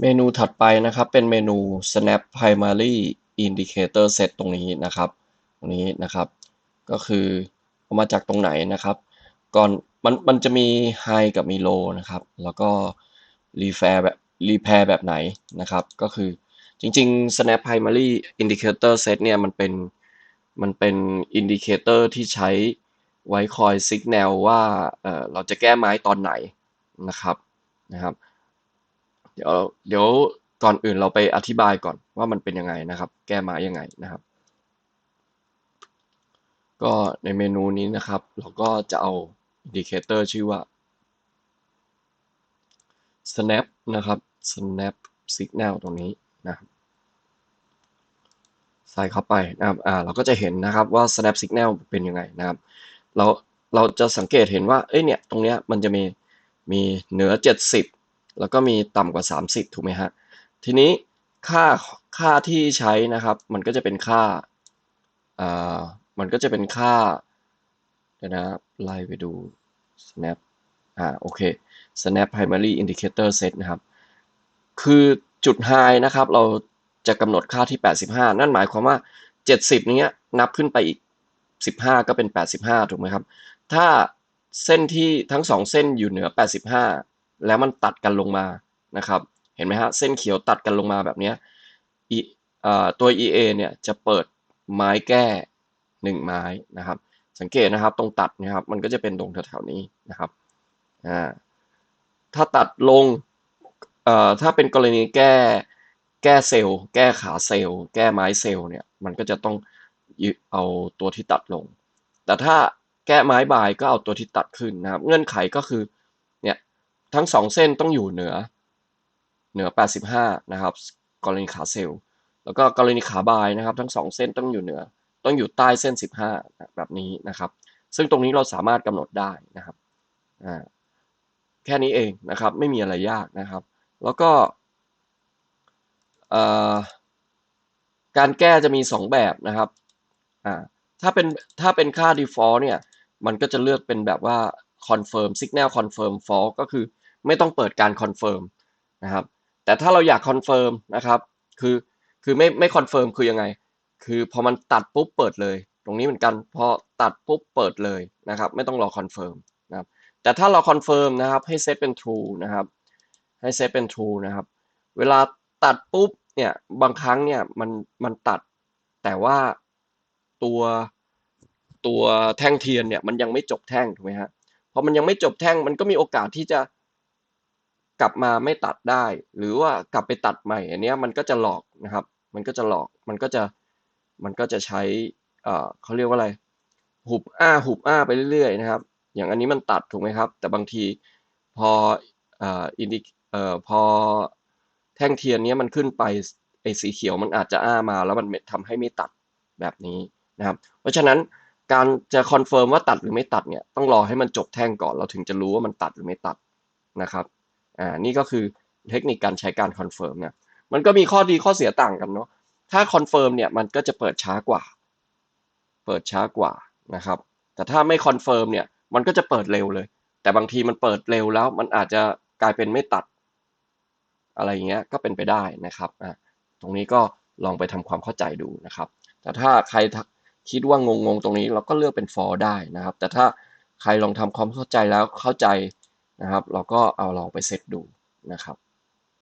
เมนูถัดไปนะครับเป็นเมนู snap primary indicator set ตรงนี้นะครับ ตรงนี้นะครับ ก็คือเอามาจากตรงไหนนะครับ ก่อนมันมันจะมี high กับมี low นะครับ แล้วก็ repair แบบ repair แบบไหนนะครับ ก็คือจริงๆ snap primary indicator set เนี่ยมันเป็นมันเป็น indicator ที่ใช้ไว้คอย signal ว่าเเราจะแก้ไม้ตอนไหนนะครับนะครับ เดี๋ยวเดี๋ยวก่อนอื่นเราไปอธิบายก่อนว่ามันเป็นยังไงนะครับ แก้ไม้ยังไงนะครับ ก็ในเมนูนี้นะครับ เราก็จะเอาอินดิเคเตอร์ชื่อว่า snap นะครับ snap signal ตรงนี้นะครับใส่เข้าไปนะครับ อ่า เราก็จะเห็นนะครับว่า snap signal เป็นยังไงนะครับ เรา เราจะสังเกตเห็นว่า เอ้ย เนี่ย ตรงเนี้ยมันจะมี มีเหนือ 70 แล้วก็มีต่ำกว่า 30 ถูกไหมฮะ ทีนี้ค่าค่าที่ใช้นะครับ มันก็จะเป็นค่าอ่ามันก็จะเป็นค่าเดี๋ยวนะไล่ไปดู snap อ่าโอเค snap primary indicator set นะครับ คือจุด high นะครับ เราจะกำหนดค่าที่ 85 นั่นหมายความว่า 70นี้นับขึ้นไปอีก 15 ก็เป็น 85 ถูกไหมครับ ถ้าเส้นที่ทั้งสองเส้นอยู่เหนือ 85 แล้วมันตัดกันลงมานะครับ เห็นไหมฮะ เส้นเขียวตัดกันลงมาแบบนี้ตัว EA เนี่ยจะเปิดไม้แก้ 1 ไม้นะครับ สังเกตนะครับตรงตัดนะครับ มันก็จะเป็นตรงแถวๆนี้นะครับอ่าถ้าตัดลงเอ่อถ้าเป็นกรณีแก้แก้เซลล์แก้ขาเซลล์แก้ไม้เซลล์เนี่ยมันก็จะต้องเอาตัวที่ตัดลง แต่ถ้าแก้ไม้บายก็เอาตัวที่ตัดขึ้นนะครับ เงื่อนไขก็คือ ทั้งสองเส้นต้องอยู่เหนือ เหนือ 85 นะครับ กรณีขาเซลล์ แล้วก็กรณีขาบายนะครับ ทั้งสองเส้นต้องอยู่เหนือ ต้องอยู่ใต้เส้น 15 แบบนี้นะครับ ซึ่งตรงนี้เราสามารถกำหนดได้นะครับแค่นี้เองนะครับ ไม่มีอะไรยากนะครับ แล้วก็การแก้จะมี 2 แบบนะครับถ้าเป็นถ้าเป็นค่า default เนี่ย มันก็จะเลือกเป็นแบบว่า confirm signal confirm false ก็คือ ไม่ต้องเปิดการ confirm นะครับแต่ถ้าเราอยาก confirm นะครับคือคือไม่ไม่ confirm คือยังไง คือพอมันตัดปุ๊บเปิดเลย ตรงนี้เหมือนกันพอตัดปุ๊บเปิดเลยนะครับไม่ต้องรอ confirm นะครับแต่ถ้าเรา confirm นะครับให้เซตเป็น true นะครับให้เซตเป็น true นะครับเวลาตัดปุ๊บเนี่ยบางครั้งเนี่ยมันมันตัดแต่ว่าตัวตัวแท่งเทียนเนี่ยมันยังไม่จบแท่งถูกไหมฮะพอมันยังไม่จบแท่งมันก็มีโอกาสที่จะ กลับมาไม่ตัดได้ หรือว่ากลับไปตัดใหม่อันนี้มันก็จะหลอกนะครับ มันก็จะหลอกมันก็จะมันก็จะใช้เขาเรียกว่าอะไร หุบอ้าหุบอ้าไปเรื่อยๆนะครับ อย่างอันนี้มันตัดถูกไหมครับ แต่บางทีพออ่ออินดิเอ่อพอแท่งเทียนนี้มันขึ้นไปไอ้สีเขียวมันอาจจะอ้ามา แล้วมันทำให้ไม่ตัดแบบนี้นะครับ เพราะฉะนั้นการจะคอนเฟิร์มว่าตัดหรือไม่ตัดเนี่ยต้องรอให้มันจบแท่งก่อนเราถึงจะรู้ว่ามันตัดหรือไม่ตัดนะครับ อ่านี่ก็คือเทคนิคการใช้การคอนเฟิร์มเนี่ยมันก็มีข้อดีข้อเสียต่างกันเนาะถ้าคอนเฟิร์มเนี่ยมันก็จะเปิดช้ากว่า เปิดช้ากว่านะครับ แต่ถ้าไม่คอนเฟิร์มเนี่ยมันก็จะเปิดเร็วเลย แต่บางทีมันเปิดเร็วแล้ว มันอาจจะกลายเป็นไม่ตัด อะไรอย่างเงี้ยก็เป็นไปได้นะครับอ่าตรงนี้ก็ลองไปทำความเข้าใจดูนะครับ แต่ถ้าใครคิดว่างงๆตรงนี้เราก็เลือกเป็น for ได้นะครับ แต่ถ้าใครลองทำความเข้าใจแล้วเข้าใจ นะครับ เราก็เอาลองไปเซตดูนะครับ